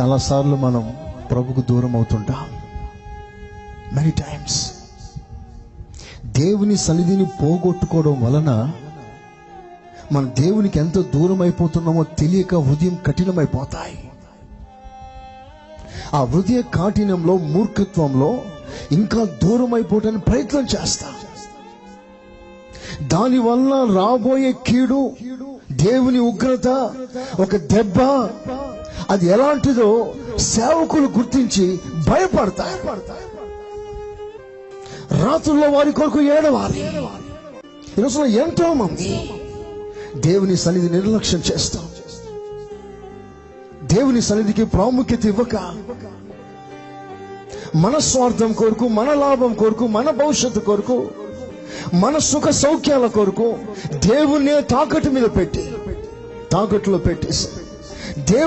చాలాసార్లు మనం ప్రభుకు దూరం అవుతుంటాం. మెనీ టైమ్స్ దేవుని సన్నిధిని పోగొట్టుకోవడం వలన మన దేవునికి ఎంత దూరం అయిపోతున్నామో తెలియక హృదయం కఠినమైపోతాయి. ఆ హృదయ కాఠినంలో మూర్ఖత్వంలో ఇంకా దూరం అయిపోవడానికి ప్రయత్నం చేస్తాం. దానివల్ల రాబోయే కీడు దేవుని ఉగ్రత ఒక దెబ్బ అది ఎలాంటిదో సేవకులు గుర్తించి భయపడతారు. రాత్రుల్లో వారి కొరకు ఏడవాలి. ఈరోజు ఎంతో మంది దేవుని సన్నిధి నిర్లక్ష్యం చేస్తాం దేవుని సన్నిధికి ప్రాముఖ్యత ఇవ్వక మన స్వార్థం కొరకు మన లాభం కొరకు మన భవిష్యత్తు కొరకు మన సుఖ సౌఖ్యాల కొరకు దేవుణ్ణే తాకట్టు మీద పెట్టి తాకట్టులో పెట్టేసి దేవుడు